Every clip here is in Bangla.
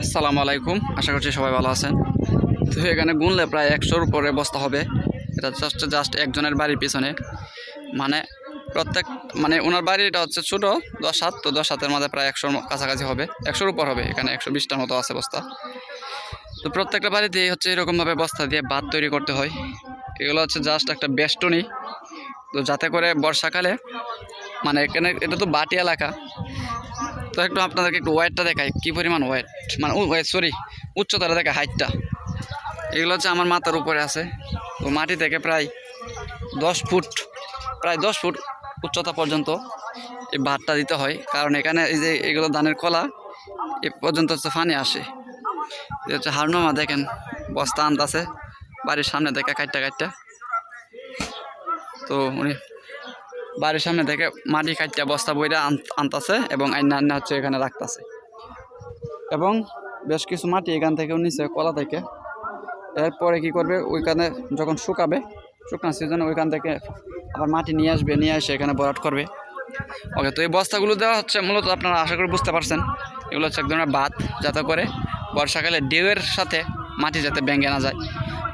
আসসালামু আলাইকুম। আশা করছি সবাই ভালো আছেন। তো এখানে গুনলে প্রায় একশোর উপরে বস্তা হবে। এটা জাস্ট জাস্ট একজনের বাড়ির পিছনে। মানে প্রত্যেক মানে ওনার বাড়িটা হচ্ছে ছোটো, দশ হাত, তো দশ হাতের মধ্যে প্রায় একশোর কাছাকাছি হবে। একশোর উপর হবে, এখানে একশো বিশটার মতো আছে বস্তা। তো প্রত্যেকটা বাড়িতেই হচ্ছে এরকমভাবে বস্তা দিয়ে ভাত তৈরি করতে হয়। এগুলো হচ্ছে জাস্ট একটা বেষ্টনী। তো যাতে করে বর্ষাকালে মানে এখানে, এটা তো বাটি এলাকা। তো একটু আপনাদেরকে একটু ওয়েটটা দেখাই। কী পরিমাণ ওয়েট মানে ওয়েট সরি উচ্চতাটা দেখা হাইটটা এগুলো হচ্ছে আমার মাথার উপরে আছে। তো মাটি থেকে প্রায় দশ ফুট, প্রায় দশ ফুট উচ্চতা পর্যন্ত এই ভাতটা দিতে হয়। কারণ এখানে এই যে এগুলো ধানের কলা এ পর্যন্ত হচ্ছে ফানি আসে। হচ্ছে হারনোমা দেখেন, বস্তা আনতাছে, বাড়ির সামনে দেখে কাটটা কাটটা তো উনি বাড়ির সামনে থেকে মাটি কাটটা বস্তা বইটা আনতাছে এবং আইনা আইনা হচ্ছে এখানে রাখতাছে। এবং বেশ কিছু মাটি এখান থেকেও নিচে কলা থেকে। এরপরে কি করবে? ওইখানে যখন শুকাবে, শুকনো সিজনে ওইখান থেকে আবার মাটি নিয়ে আসবে, নিয়ে এসে এখানে ভরাট করবে। ওকে, তো এই বস্তাগুলো দেওয়া হচ্ছে মূলত আপনারা আশা করি বুঝতে পারছেন। এগুলো হচ্ছে এক ধরনের বাদ যাতে করে বর্ষাকালে ঢেউয়ের সাথে মাটি যাতে ভেঙে না যায়।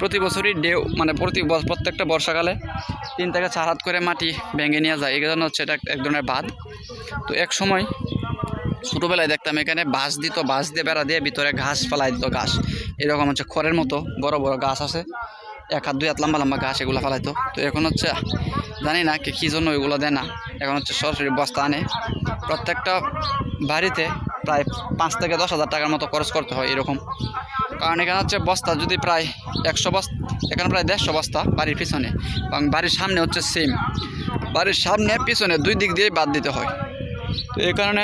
প্রতি বছরই ঢেউ মানে প্রতি প্রত্যেকটা বর্ষাকালে তিন থেকে চার হাত করে মাটি ভেঙে নিয়ে যায়। এই জন্য হচ্ছে এটা এক ধরনের বাদ তো এক সময় ছোটোবেলায় দেখতাম এখানে বাঁশ দিত, বাঁশ দিয়ে বেড়া দিয়ে ভিতরে ঘাস ফেলাই দিত ঘাস। এরকম হচ্ছে খড়ের মতো বড় বড় গাছ আছে। এক হাত, দুই হাত লম্বা লম্বা ঘাস এগুলো ফেলাইতো। তো এখন হচ্ছে জানি না কি জন্য এগুলো দেয় না। এখন হচ্ছে সরাসরি বস্তা আনে। প্রত্যেকটা বাড়িতে প্রায় পাঁচ থেকে দশ হাজার টাকার মতো খরচ করতে হয় এরকম। কারণ এখানে হচ্ছে বস্তা যদি প্রায় একশো বস্তা, এখানে প্রায় দেড়শো বস্তা বাড়ির পিছনে এবং বাড়ির সামনে হচ্ছে সেম। বাড়ির সামনে, পিছনে দুই দিক দিয়ে বাদ দিতে হয়। তো এই কারণে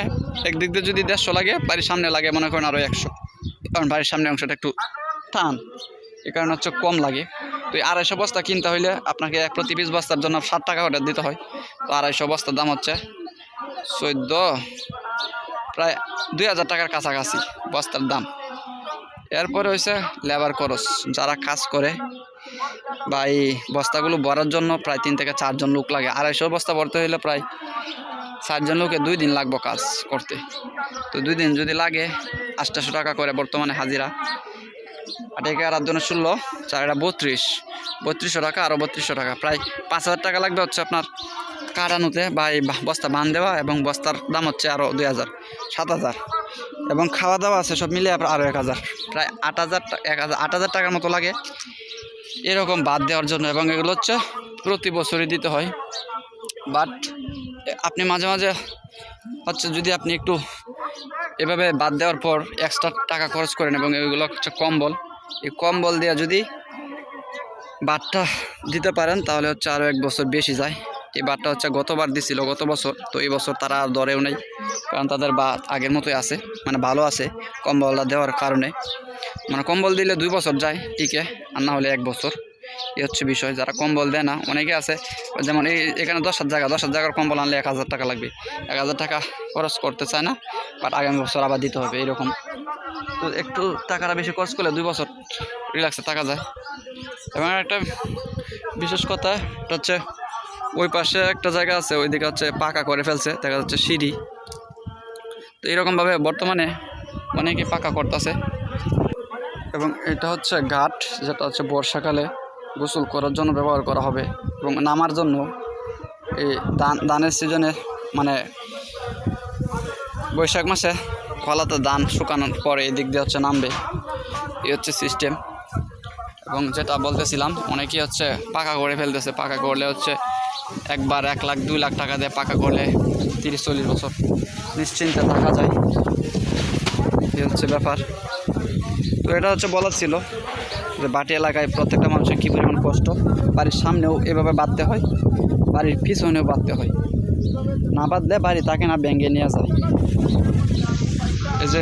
একদিক দিয়ে যদি দেড়শো লাগে, বাড়ির সামনে লাগে মনে করেন আরও একশো। কারণ বাড়ির সামনে অংশটা একটু টান, এই কারণে হচ্ছে কম লাগে। তো আড়াইশো বস্তা কিনতে হইলে আপনাকে এক প্রতি পিস বস্তার জন্য ষাট টাকা অর্ডার দিতে হয়। তো আড়াইশো বস্তার দাম হচ্ছে চোদ্দ, প্রায় দুই হাজার টাকার কাছাকাছি বস্তার দাম। এরপরে হয়েছে লেবার খরচ, যারা কাজ করে। বা এই বস্তাগুলো ভরার জন্য প্রায় তিন থেকে চারজন লোক লাগে। আড়াইশো বস্তা ভরতে হইলে প্রায় চারজন লোকে দুই দিন লাগবে কাজ করতে। তো দুই দিন যদি লাগে আটশোশো টাকা করে বর্তমানে হাজিরা। একে আর জন্য ষোলো চারটা বত্রিশ। বত্রিশশো টাকা আরও বত্রিশশো টাকা। প্রায় পাঁচ হাজার টাকা লাগবে হচ্ছে আপনার কাটানোতে। বা এই বস্তা বান দেওয়া এবং বস্তার দাম হচ্ছে আরও দুই হাজার, সাত হাজার। এবং খাওয়া দাওয়া আছে, সব মিলে আপনার আরও এক হাজার। প্রায় আট হাজার এক হাজার আট হাজার টাকার মতো লাগে। এরকম বাদ দেওয়ার জন্য এবং এগুলো হচ্ছে প্রতি বছরই দিতে হয়। বাট আপনি মাঝে মাঝে হচ্ছে যদি আপনি একটু এভাবে বাদ দেওয়ার পর এক্সট্রা টাকা খরচ করেন এবং এগুলো হচ্ছে কম্বল, এই কম্বল দেওয়া যদি বাদটা দিতে পারেন, তাহলে হচ্ছে আরও এক বছর বেশি যায়। এই বাটটা হচ্ছে গতবার দিছিল, গত বছর। তো এই বছর তারা আর দরেও নেই, কারণ তাদের বা আগের মতোই আছে মানে ভালো আছে কম্বলটা দেওয়ার কারণে। মানে কম্বল দিলে দুই বছর যায় টিকে, আর না হলে এক বছর। এই হচ্ছে বিষয়, যারা কম্বল দেয় না, অনেকে আছে, যেমন এই এখানে দশ হাজার জায়গা দশ হাজার জায়গার কম্বল আনলে এক হাজার টাকা লাগবে। এক হাজার টাকা খরচ করতে চায় না, বাট আগামী বছর আবার দিতে হবে এরকম তো একটু টাকাটা বেশি খরচ করলে দুই বছর রিল্যাক্সে টাকা যায়। এবং একটা বিশেষ কথা হচ্ছে ওই পাশে একটা জায়গা আছে, ওইদিকে হচ্ছে পাকা করে ফেলছে, দেখা যাচ্ছে সিঁড়ি। তো এরকমভাবে বর্তমানে অনেকে পাকা করতেছে। এবং এটা হচ্ছে ঘাট, যেটা হচ্ছে বর্ষাকালে গোসল করার জন্য ব্যবহার করা হবে এবং নামার জন্য এই ধান, ধানের সিজনে মানে বৈশাখ মাসে খলাতে ধান শুকানোর পরে এই দিক দিয়ে হচ্ছে নামবে। এই হচ্ছে সিস্টেম এবং যেটা বলতেছিলাম, অনেকেই হচ্ছে পাকা করে ফেলতেছে, পাকা করলে হচ্ছে একবার এক লাখ, দুই লাখ টাকা দিয়ে পাকা করলে তিরিশ, চল্লিশ বছর নিশ্চিন্তে থাকা যায়। এই হচ্ছে ব্যাপার। তো এটা হচ্ছে বলার ছিল যে বাটি এলাকায় প্রত্যেকটা মানুষের কী পরিমাণ কষ্ট? বাড়ির সামনেও এভাবে বাঁধতে হয়, বাড়ির পিছনেও বাঁধতে হয়। না বাঁধলে বাড়ি তাকে না ব্যাঙ্গে নিয়ে যায়। এই যে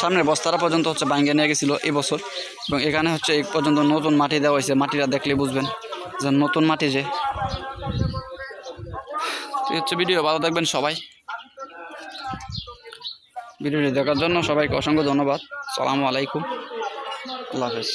সামনের বস্তারা পর্যন্ত হচ্ছে ব্যাঙ্গে নিয়ে গেছিল এবছর এবং এখানে হচ্ছে এই পর্যন্ত নতুন মাটি দেওয়া হয়েছে। মাটিটা দেখলে বুঝবেন যে নতুন মাটি যে হচ্ছে ভিডিও, ভালো থাকবেন সবাই। ভিডিওটি দেখার জন্য সবাইকে অসংখ্য ধন্যবাদ। সালামু আলাইকুম। আল্লাহ হাফেজ।